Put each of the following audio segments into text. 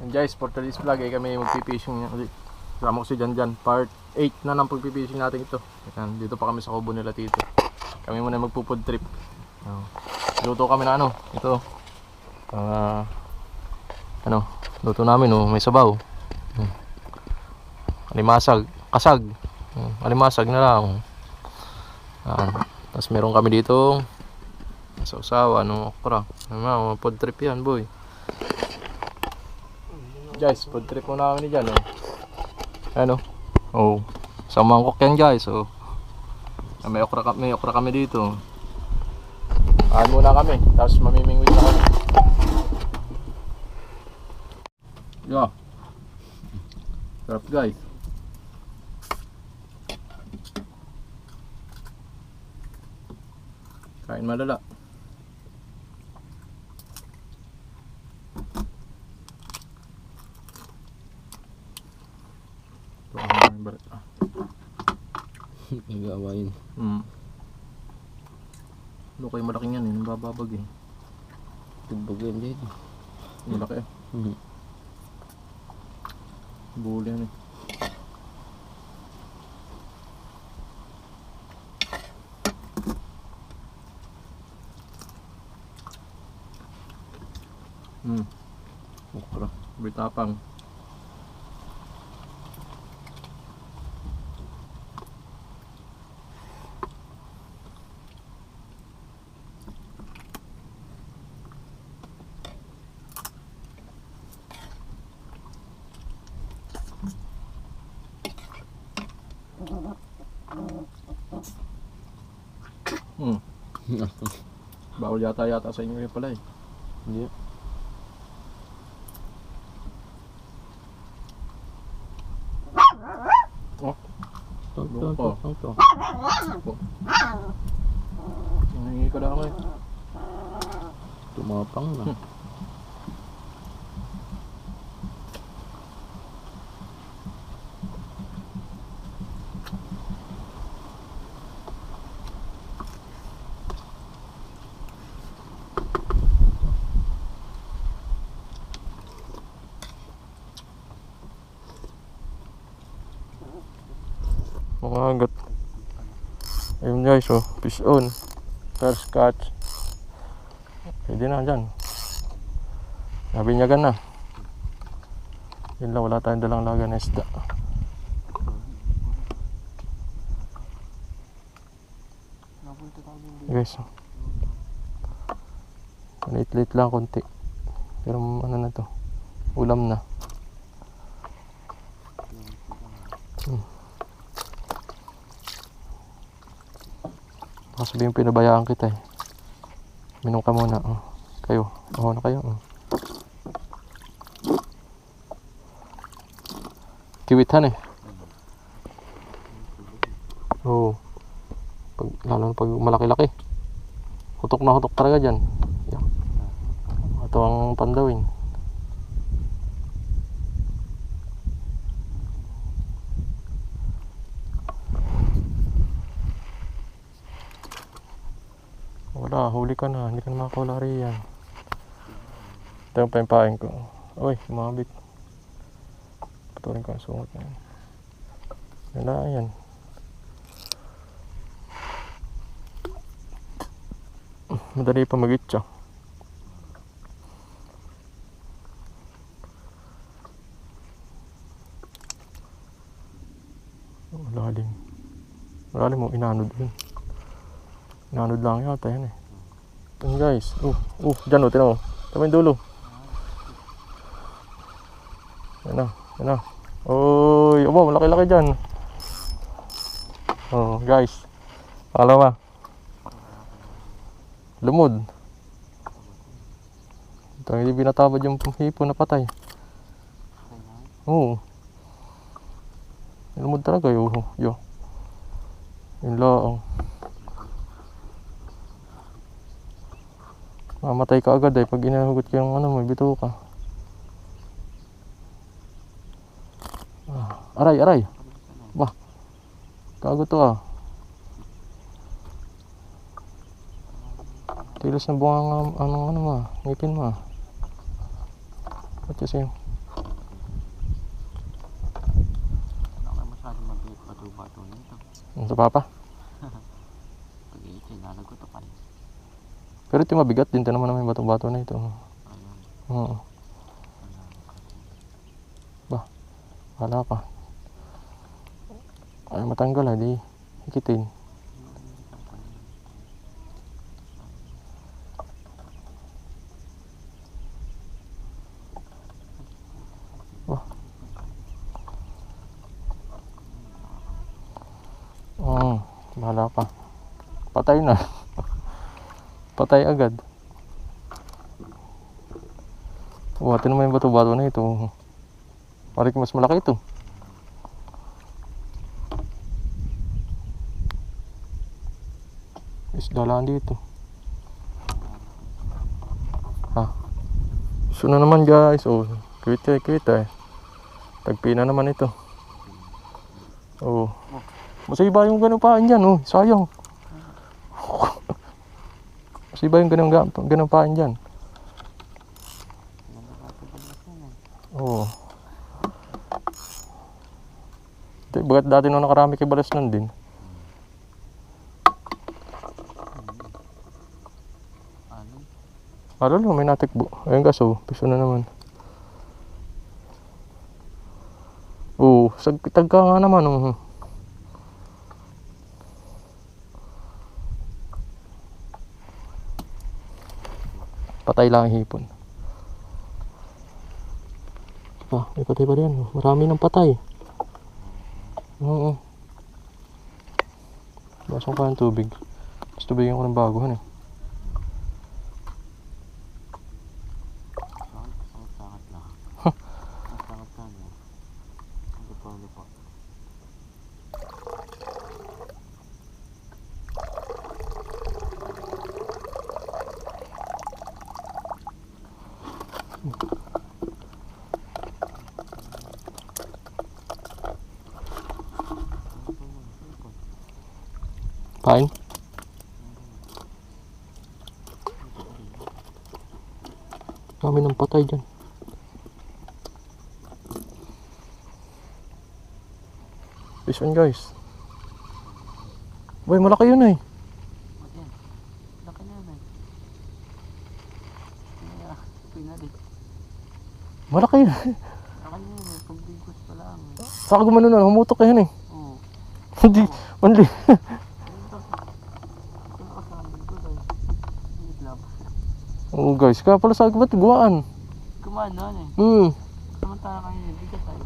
And guys, for today's vlog ay kami magpipishing ulit. Kasama ko si Jan Jan. Part 8 na ng pagpipishing natin ito. Ayan, dito pa kami sa kubo nila tito. Kami muna magpo-food trip. Oh. Luto kami na ano, ito. Ah, ano, luto namin oh, may sabaw. Hmm. Alimasag, kasag. Hmm, alimasag na lang. Ayan. Tapos meron kami dito sa usawa, ano, okra. Ano, food trip yan, boy. Guys, food trip muna kami ni Jan, oh. Ano? Oh. Sa mangkok yan, guys, oh. Ah, May okra, may okra kami dito. Aan muna kami, tapos mamimingwit na kami. Yeah. Sarap, guys. Kain malala. Ang mga balat. ah. Nag-aawayin. Mm. Ano kayo malaking yan eh, nabababag eh. Tugbog yan dito. Malaki eh. Mhm. Buli yan eh. Hmm. Okra. Bitapang. Hmm. Bawal yata yata sa inyo yun pala eh. Hindi. Oh. Ito, ito, Loko. ito, ito. Nangingi ka lang eh. Tumapang na. Mga agat. Ayun guys, oh. Fish on. First catch. Pwede na dyan. Nabinyagan na. Yun lang, wala tayong dalang laga na isda. Guys, oh. Lit-lit lang konti. Pero ano na to. Ulam na. Baka sabihin pinabayaan kita eh. Minom ka muna. Oh. Kayo. Oo na kayo. Oh. Kiwitan eh. Oo. Pag, lalo na pag malaki-laki. Hutok na hutok talaga dyan. Yan. Ito ang pandawin. Wala, huli ka na. Hindi ka na makakawala riyan. Ito yung pampain ko. Uy, sumabit. Patuloy ko ang sungot na yan. Wala, yan. Madali pa mag-itcha. Malalim. Malalim mo, inanod yun. Inanod lang yata yan eh. Yan guys. Oh, oh, dyan oh, tinan mo. Tama yung dulo. Yan na, yan na. Oy, abo, malaki-laki dyan. Oh, guys. Pangalawa. Lumod. Ito, hindi binatabad yung hipo na patay. Oo. Lumod talaga yo. Yo. Yun lang. mamatay ka agad eh pag inahugot ka yung ano mo bito ka ah, aray aray. Bah kago to ah. Tilos na bunga nga ano ano ma ah, ngipin mo ah. What you say Ito papa? Ito mabigat din. Naman naman yung bato-bato na ito. Oo. wala. Wala pa. Ay, matanggal ha. Di hikitin. Wah. Oo. Wala pa. Patay na. Patay agad. Wow, ito naman yung bato-bato na ito. Parang mas malaki ito. Isda lang dito. Ha? So na naman guys. Oh, kita kita eh. Tagpi na naman ito. Oh. Masiba yung ganun paan dyan. Oh, sayang. Masiba yung ganun, ga- ganun paan dyan. Oo. Di, bagat dati nung nakarami kay Balas nun din. Ano? Aral mo, may natikbo. Ayun kaso, piso na naman. Oo, sag tagka nga naman. Oh. Patay lang ang hipon. Ah, may patay pa rin. Marami ng patay. Oo. Basong pa ng tubig. Mas tubigyan ko ng bago, eh. Sakit, sakit, sakit lang. Sakit lang eh. Ang pa, pa. Pain? Dami ng patay dyan. Fish on guys. Boy, malaki yun eh. Ba't yan? Laki na eh. Pinalik. Malaki yun. Laki na yan eh. Pa lang eh. Saka gumano na, humutok yan eh. Oo. Hindi, mandi. Ayun to. Ito na kasama ko tayo. Wait lang. Oo guys, kaya pala sa ba't guwaan? Kumain na eh. Hmm. Samantala kayo eh. Bigat tayo.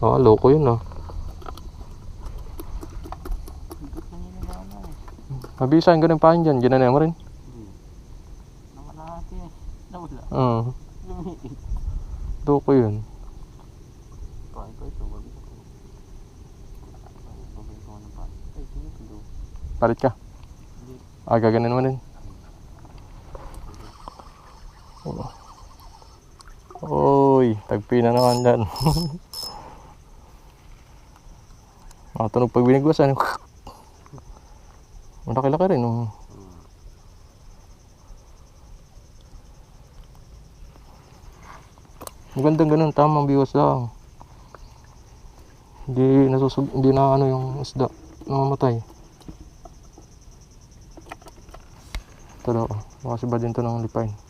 Ah, loko yun ah. Bigat na yun na na eh. Mabisa yung ganun pain dyan, ginanay mo rin. Hindi. Nakalahati eh. Nawala. Oo. Lumiit. Loko yun. Kain ko ito. Babay ko? Palit ka. Hindi. Ah, gaganin mo rin. Oy, tagpi na naman dyan. Nakatunog pag binigwasan. Malaki-laki rin. Oh. Magandang ganun, tamang biwas lang. Hindi nasusug, hindi na ano yung isda, namamatay. Ito daw, si din to ng lipain.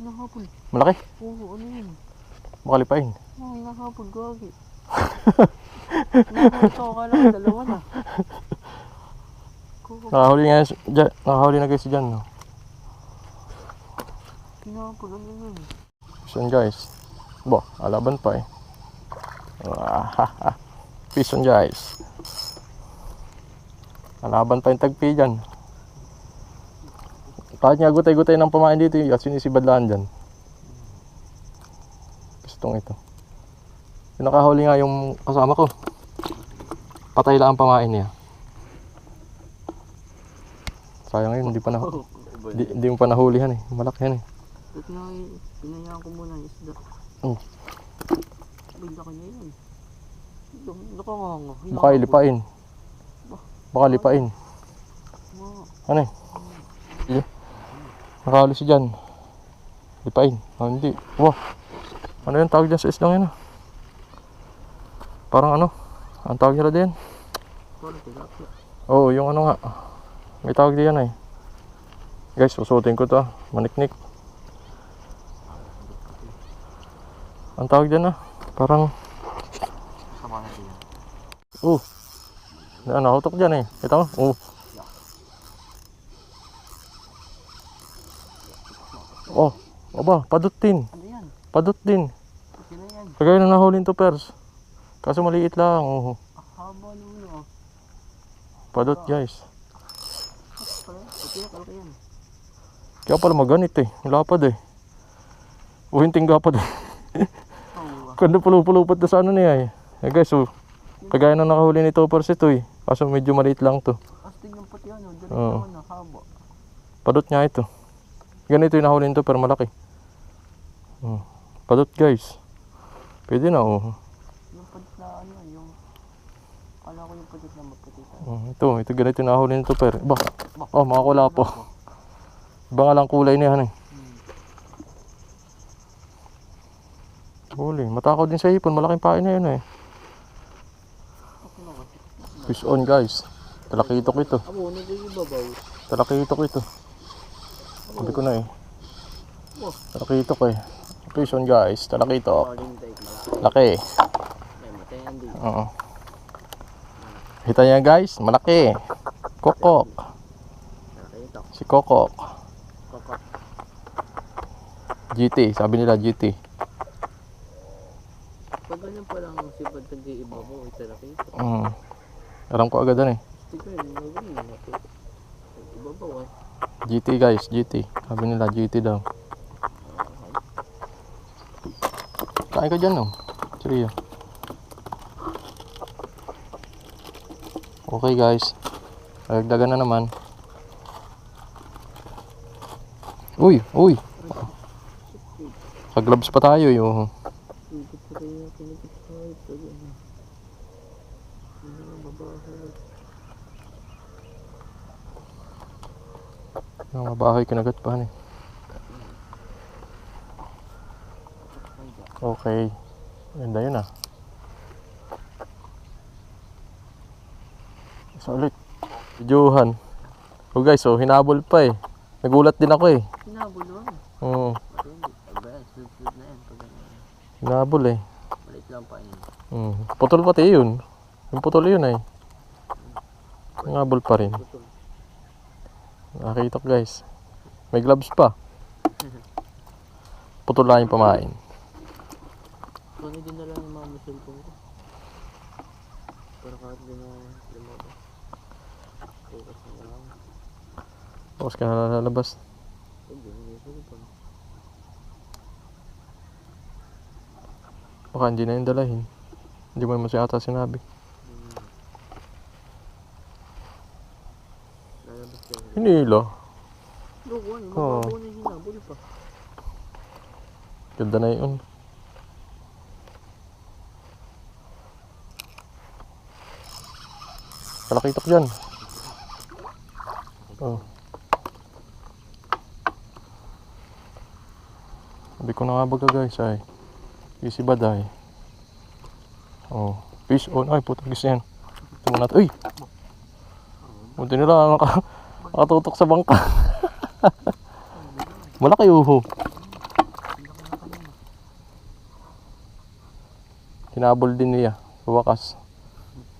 Nakapul. Malaki, Oo, ano yun? baka lipain. Oo, nakapul. Gagi. Nakapul ko. Akala ko dalawa na. Nakahuli nga, dyan, nakahuli na guys dyan. No? Nakapul. Ano yun? On guys. Bo, alaban pa eh. Peace on guys. Alaban pa yung tagpi dyan. Kahit nga gutay-gutay ng pamain dito, yung sinisibadlaan dyan. Pistong ito. Yung nakahuli nga yung kasama ko. Patay lang ang pamain niya. Sayang yun, hindi pa na, hindi, hindi mo pa nahulihan eh. Malaki yan eh. Ba't nga pinayaan ko muna yung isda? Oh. Bigla ka niya yun. Nakanganga. Baka ilipain. Baka lipain. Ano eh? Sige. Nakahuli si Jan. Lipain. Ah, hindi. Wow. Ano yung tawag dyan sa islang yun ah? Parang ano? Ang tawag nila din? Oo, yung ano nga. May tawag diyan eh. Guys, susuotin ko to. ah. Maniknik. Ang tawag diyan ah. Parang, Sama natin yan. oh. Na, nakutok dyan eh. Kita mo? Oh. Oh. Aba, padot din. Ano yan? Padot din. Sino yan? Kagaya na nahulin to pers. Kaso maliit lang. Oh. Haba naman oh. Padot guys. Kalaki yan. Kaya pala maganit eh. Lapad eh. Uhinting gapad eh. Kanda pulupulupat na sa ano niya eh. Eh guys, oh. Kagaya na nakahuli ni Toppers ito eh. Kaso medyo maliit lang to. Astig yung pati ano. Diretso Oo. naman ah. Padot niya ito. Ganito yung nahuli nito pero malaki. Oh. Padot guys. Pwede na oh. Yung padit na ano yung... Kala ko yung padit na maputi tayo. Oh, ito, ito ganito yung nahuli nito pero. Ba, oh mga kulapo. Iba nga lang kulay niya eh. Huli. Matakaw din sa hipon. Malaking pain na yun eh. Fish on guys. Talakitok ito. Nag-ibabaw. Talakitok ito. Sabi ko na eh. Talakitok eh. Fish on guys. Talakitok. Laki. Din. Oo. Kita niya guys. Malaki. Kokok. Si Kokok. Koko. GT. Sabi nila GT. Pag ganyan pa lang sipad pag ibabaw, ito ito. Mm. Alam ko agad yan eh. Tignan, mga ganyan. laki. Ibabaw ah. GT guys. GT. Sabi nila GT daw. Kain ka dyan no. Seryo. Okay guys. Nagdagan na naman. Uy, uy. Pag-gloves pa tayo yung Ikot pa. Ano babae? yung mga bahay kinagat pa eh. Okay. Ganda yun ah. Isa ulit. Videohan. Oh guys, oh, hinabol pa eh. Nagulat din ako eh. Hinabol. Oo, yan. Pag ganyan. hinabol eh. Maliit lang pa yun. Mm. Putol pati yun. Yung putol yun eh. Hinabol pa rin. Putol. Nakita ko guys. May gloves pa. Putol lang yung pamain. Kung hindi na lang yung mga cellphone ko. Para kahit din na lumabas. Focus na lang. Tapos ka na lalabas. Hindi, hindi. Baka hindi na yung dalahin. Hindi mo naman siya ata sinabi. Hmm. Lalabas ka rin. Hinila. Ano? Oo. Mababaw na yung hinabol pa. Ganda na yun. Palakitok dyan. Oh. Sabi ko na nga baga guys ay. Easy baday. Oh. Fish on. Ay putagis yan. Ito muna. Uy! Buti nila naka, nakatutok sa bangka. Malaki uho. Hinabol din niya. Wakas.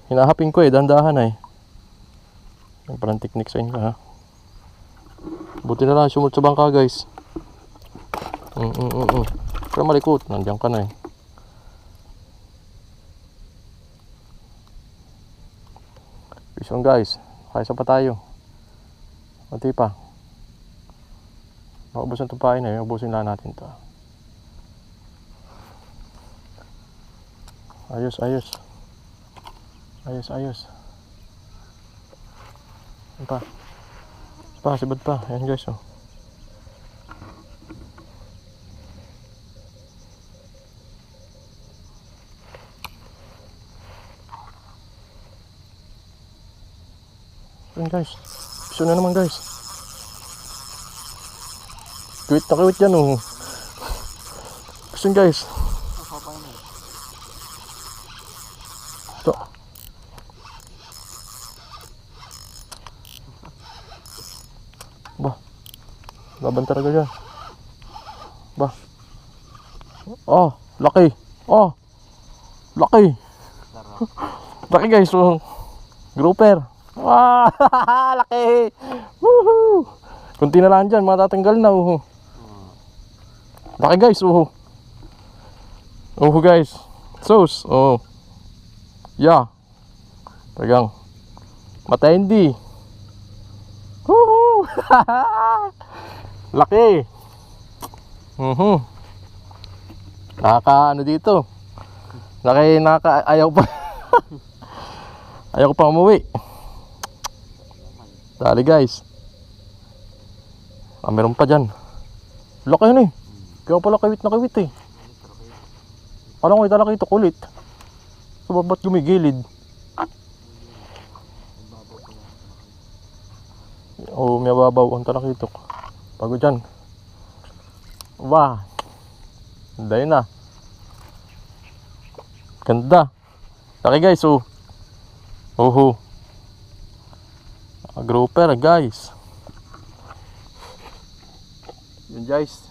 Hinahapin ko eh. Dandahan eh. Yan palang technique sa inyo ha. Buti na lang sumulot sa bangka guys. Mm mm mm mm. Pero malikot. Nandiyan ka na eh. Peace on guys. Kaysa pa tayo. Kunti pa. Maubos ang tupain eh. Ubusin lang natin to. Ayos, ayos. Ayos, ayos. Ano pa? Pa, sibad pa. Ayan guys, oh. Guys. Diretso na naman guys. Kuwit na kuwit yan oh. Gusto guys. Ito. Ba. Laban talaga yan. Ba. Oh, laki. Oh. Laki. Laki guys. Oh. Grouper. Wow! laki! Woohoo! Kunti na lang dyan, matatanggal na. Uh. Laki guys. Uh. Uh guys. Sus. Oh. Yeah. Tagang. Matindi. Woohoo! Laki. Mhm. Nakaka ano dito. Laki nakaka ayaw pa. ayaw ko pa umuwi. Dali guys. Ah, meron pa dyan. Laki yun eh. Kaya pala kawit na kawit eh. Alam ko italaki ito kulit. So ba't gumigilid? Oo, may babaw ang talakitok. Bago dyan. Wah. Dahil na. Ganda. Laki guys, oh. Oho. Ah, Grouper, guys. Yun guys.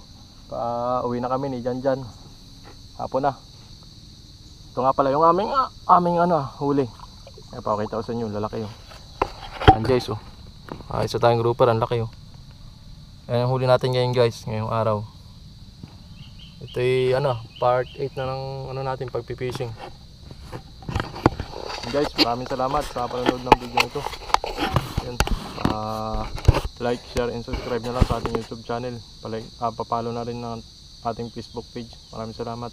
Pa uwi na kami ni Jan Jan. Hapon na. Ito nga pala yung aming, aming ano, huli. Ay, pakita ko sa inyo, lalaki yun. Yan guys, oh. Ah, isa tayong grouper, ang laki oh. Ayan ang huli natin ngayon guys, ngayong araw. Ito ay ano, part 8 na ng ano natin pagpipishing. Guys, maraming salamat sa panonood ng video ito. Ah, like, share, and subscribe na lang sa ating YouTube channel. Palike, ah, papalo na rin ng ating Facebook page. Maraming salamat.